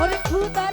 ওরে খুদার